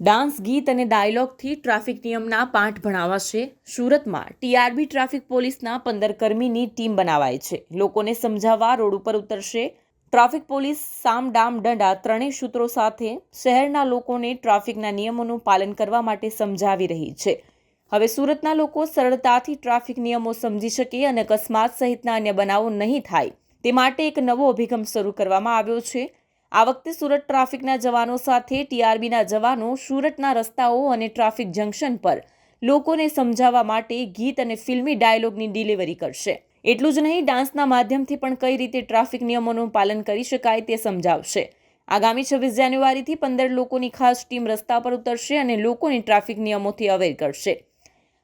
Dance, ગીત અને ડાયલોગથી traffic નિયમના પાઠ ભણાવાશે. સુરતમાં ટીઆરબી ટ્રાફિક પોલીસના પંદર કર્મીની ટીમ બનાવાય છે. લોકોને સમજાવવા રોડ ઉપર ઉતરશે. ટ્રાફિક પોલીસ, સામ ડામ દંડા ત્રણેય સૂત્રો સાથે શહેરના લોકોને ટ્રાફિકના નિયમોનું પાલન કરવા માટે સમજાવી રહી છે. હવે સુરતના લોકો સરળતાથી ટ્રાફિક નિયમો સમજી શકે અને અકસ્માત સહિતના અન્ય બનાવો નહીં થાય. તે માટે એક નવો અભિગમ શરૂ કરવામાં આવ્યો છે. આ વખતે સુરત ટ્રાફિકના જવાનો સાથે ટીઆરબીના જવાનો સુરતના રસ્તાઓ અને ટ્રાફિક જંકશન પર લોકોને સમજાવવા માટે ગીત અને ફિલ્મી ડાયલોગની ડિલિવરી કરશે એટલું જ નહીં ડાન્સના માધ્યમથી પણ કઈ રીતે ટ્રાફિક નિયમોનું પાલન કરી શકાય તે સમજાવશે આગામી છવ્વીસ જાન્યુઆરીથી પંદર લોકોની ખાસ ટીમ રસ્તા પર ઉતરશે અને લોકોને ટ્રાફિક નિયમોથી અવેર કરશે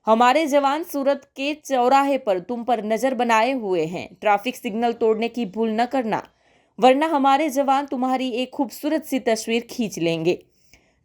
हमारे जवान सूरत के चौराहे पर तुम पर नजर बनाए हुए हैं ट्रैफिक सिग्नल तोड़ने की भूल न करना वरना हमारे जवान तुम्हारी एक खूबसूरत सी तस्वीर खींच लेंगे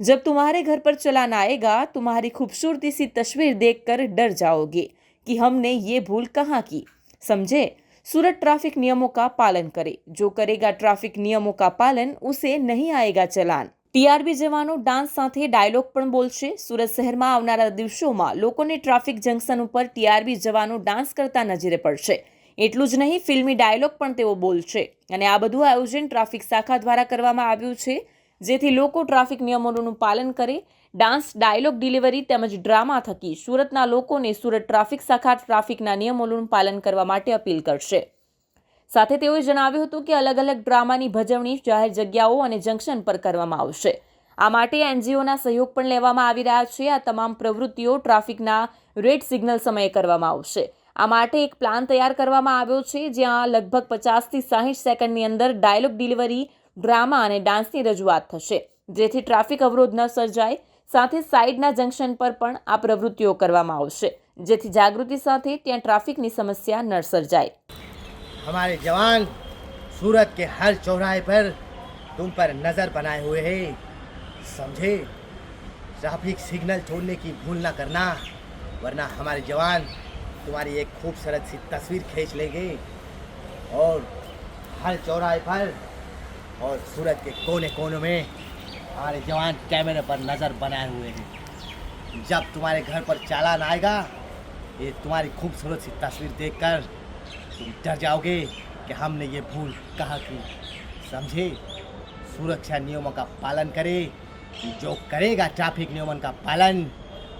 जब तुम्हारे घर पर चलान आएगा तुम्हारी खूबसूरती सी तस्वीर देखकर डर जाओगे कि हमने ये भूल कहाँ की समझे सूरत ट्रैफिक नियमों का पालन करे जो करेगा ट्रैफिक नियमों का पालन उसे नहीं आएगा चलान ટીઆરબી જવાનો ડાન્સ સાથે ડાયલોગ પણ બોલશે સુરત શહેરમાં આવનારા દિવસોમાં લોકોને ટ્રાફિક જંકશન ઉપર ટીઆરબી જવાનો ડાન્સ કરતા નજરે પડશે એટલું જ નહીં, ફિલ્મી ડાયલોગ પણ તેઓ બોલશે. અને આ બધું આયોજન ટ્રાફિક શાખા દ્વારા કરવામાં આવ્યું છે, જેથી લોકો ટ્રાફિક નિયમોનું પાલન કરે. ડાન્સ, ડાયલોગ ડિલિવરી તેમજ ડ્રામા થકી સુરતના લોકોને સુરત ટ્રાફિક શાખા ટ્રાફિકના નિયમોનું પાલન કરવા માટે અપીલ કરશે. સાથે તેઓએ જણાવ્યું હતું કે અલગ અલગ ડ્રામાની ભજવણી જાહેર જગ્યાઓ અને જંકશન પર કરવામાં આવશે. આ માટે એનજીઓના સહયોગ પણ લેવામાં આવી રહ્યા છે. આ તમામ પ્રવૃત્તિઓ ટ્રાફિકના રેડ સિગ્નલ સમયે કરવામાં આવશે. આ માટે એક પ્લાન તૈયાર કરવામાં આવ્યો છે જ્યાં લગભગ પચાસથી સાહીઠ સેકન્ડની અંદર ડાયલોગ ડિલિવરી ડ્રામા અને ડાન્સની રજૂઆત થશે જેથી ટ્રાફિક અવરોધ ન સર્જાય સાથે સાઈડના જંકશન પર પણ આ પ્રવૃત્તિઓ કરવામાં આવશે જેથી જાગૃતિ સાથે ત્યાં ટ્રાફિકની સમસ્યા ન સર્જાય हमारे जवान सूरत के हर चौराहे पर तुम पर नजर बनाए हुए हैं समझे ट्रैफिक सिग्नल छोड़ने की भूल ना करना वरना हमारे जवान तुम्हारी एक खूबसूरत सी तस्वीर खींच लेंगे। और हर चौराहे पर और सूरत के कोने कोने में हमारे जवान कैमरे पर नज़र बनाए हुए हैं। जब तुम्हारे घर पर चालान आएगा, ये तुम्हारी खूबसूरत सी तस्वीर देखकर तुम डर जाओगे कि हमने ये भूल कहाँ की समझे? सुरक्षा नियमों का पालन करे जो करेगा ट्रैफ़िक नियमों का पालन,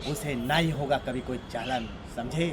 उसे नहीं होगा कभी कोई चालन, समझे?